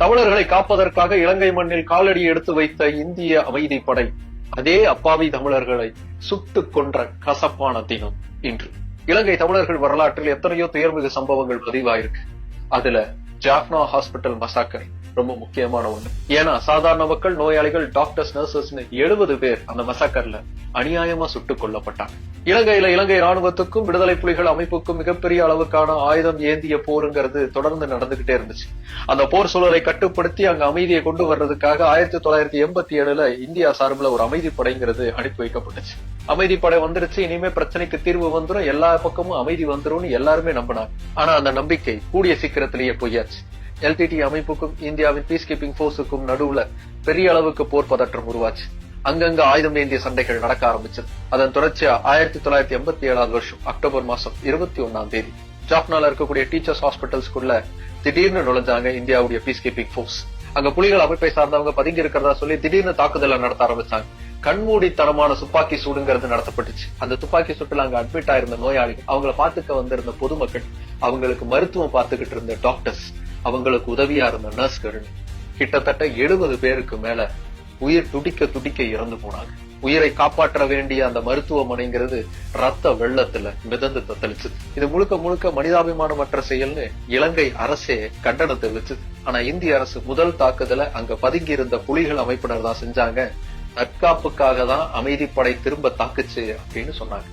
தமிழர்களை காப்பதற்காக இலங்கை மண்ணில் காலடி எடுத்து வைத்த இந்திய அமைதிப்படை அதே அப்பாவி தமிழர்களை சுட்டுக் கொன்ற கசப்பான தினம் இன்று. இலங்கை தமிழர்கள் வரலாற்றில் எத்தனையோ துயர்மிகு சம்பவங்கள் பதிவாயிருக்கு. அதுல ஜாஃப்னா ஹாஸ்பிட்டல் மசாக்கர் ரொம்ப முக்கியமான ஒண்ணு. ஏன்னா சாதாரண மக்கள் நோயாளிகள் டாக்டர்ஸ் நர்சஸ்னு எழுபது பேர் அந்த மசாக்கர்ல அநியாயமா சுட்டுக் கொல்லப்பட்டாங்க. இலங்கையில இலங்கை ராணுவத்துக்கும் விடுதலை புலிகள் அமைப்புக்கும் மிகப்பெரிய அளவுக்கான ஆயுதம் ஏந்திய போருங்கிறது தொடர்ந்து நடந்துகிட்டே இருந்துச்சு. அந்த போர் சூழலை கட்டுப்படுத்தி அங்க அமைதியை கொண்டு வர்றதுக்காக ஆயிரத்தி தொள்ளாயிரத்தி எண்பத்தி ஏழுல இந்தியா சார்பில் ஒரு அமைதி படைங்கிறது அனுப்பி வைக்கப்பட்டுச்சு. அமைதி படை வந்துருச்சு இனிமே பிரச்சனைக்கு தீர்வு வந்துரும் எல்லா பக்கமும் அமைதி வந்துரும்னு எல்லாருமே நம்பினாங்க. ஆனா அந்த நம்பிக்கை கூடிய சீக்கிரத்திலேயே பொய்யாச்சு. எல்டிடி அமைப்புக்கும் இந்தியாவின் பீஸ் கீப்பிங் போர்ஸுக்கும் நடுவுல பெரிய அளவுக்கு போர் பதற்றம் உருவாச்சு. அங்கங்க ஆயுதம் ஏந்திய சண்டைகள் நடக்க ஆரம்பிச்சது. அதன் தொடர்ச்சியா ஆயிரத்தி தொள்ளாயிரத்தி எண்பத்தி ஏழாவது வருஷம் அக்டோபர் மாசம் இருபத்தி ஒன்னாம் தேதி ஜாப்னால இருக்கக்கூடிய டீச்சர்ஸ் ஹாஸ்பிட்டல்ஸ்குள்ள திடீர்னு நுழைஞ்சாங்க இந்தியாவுடைய பீஸ் கீப்பிங் போர்ஸ் அங்க புலிகள் அமைப்பை சார்ந்தவங்க பதுங்கி இருக்கிறதா சொல்லி திடீர்னு தாக்குதலை நடத்த ஆரம்பிச்சாங்க. கண்மூடித்தனமான துப்பாக்கி சூடுங்கிறது நடத்தப்பட்டுச்சு. அந்த துப்பாக்கி சுட்டுல அங்க அட்மிட் ஆயிருந்த நோயாளிகள் அவங்கள பாத்துக்க வந்திருந்த பொதுமக்கள் அவங்களுக்கு மருத்துவம் பார்த்துக்கிட்டு இருந்த டாக்டர்ஸ் அவங்களுக்கு உதவியா இருந்த நர்ஸ்கள் கிட்டத்தட்ட எழுபது பேருக்கு மேல உயிர் துடிக்க துடிக்க இறந்து போனாங்க. உயிரை காப்பாற்ற வேண்டிய அந்த மருத்துவமனைங்கிறது ரத்த வெள்ளத்துல மிதந்து தத்தளிச்சது. இது முழுக்க முழுக்க மனிதாபிமானமற்ற செயல்னு இலங்கை அரசே கண்டனம் தெரிவிச்சது ஆனா இந்திய அரசு முதல் தாக்குதலை அங்க பதுங்கி இருந்த புலிகள் அமைப்பினர் தான் செஞ்சாங்க. தற்காப்புக்காக தான் அமைதிப்படை திரும்ப தாக்குச்சு அப்படின்னு சொன்னாங்க.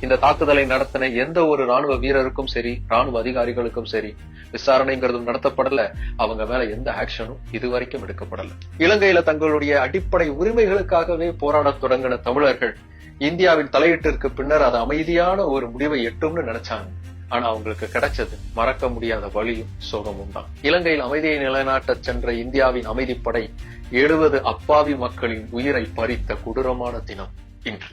இந்த தாக்குதலை நடத்தின எந்த ஒரு ராணுவ வீரருக்கும் சரி ராணுவ அதிகாரிகளுக்கும் சரி விசாரணைங்கிறதும் நடத்தப்படல. அவங்க மேல எந்த ஆக்ஷனும் இதுவரைக்கும் எடுக்கப்படல. இலங்கையில தங்களுடைய அடிப்படை உரிமைகளுக்காகவே போராடத் தொடங்கின தமிழர்கள் இந்தியாவின் தலையீட்டிற்கு பின்னர் அது அமைதியான ஒரு முடிவை எட்டும்னு நினைச்சாங்க. ஆனா அவங்களுக்கு கிடைச்சது மறக்க முடியாத வழியும் சோகமும் தான். இலங்கையில் அமைதியை நிலைநாட்டச் சென்ற இந்தியாவின் அமைதிப்படை எழுபது அப்பாவி மக்களின் உயிரை பறித்த கொடூரமான தினம் இன்று.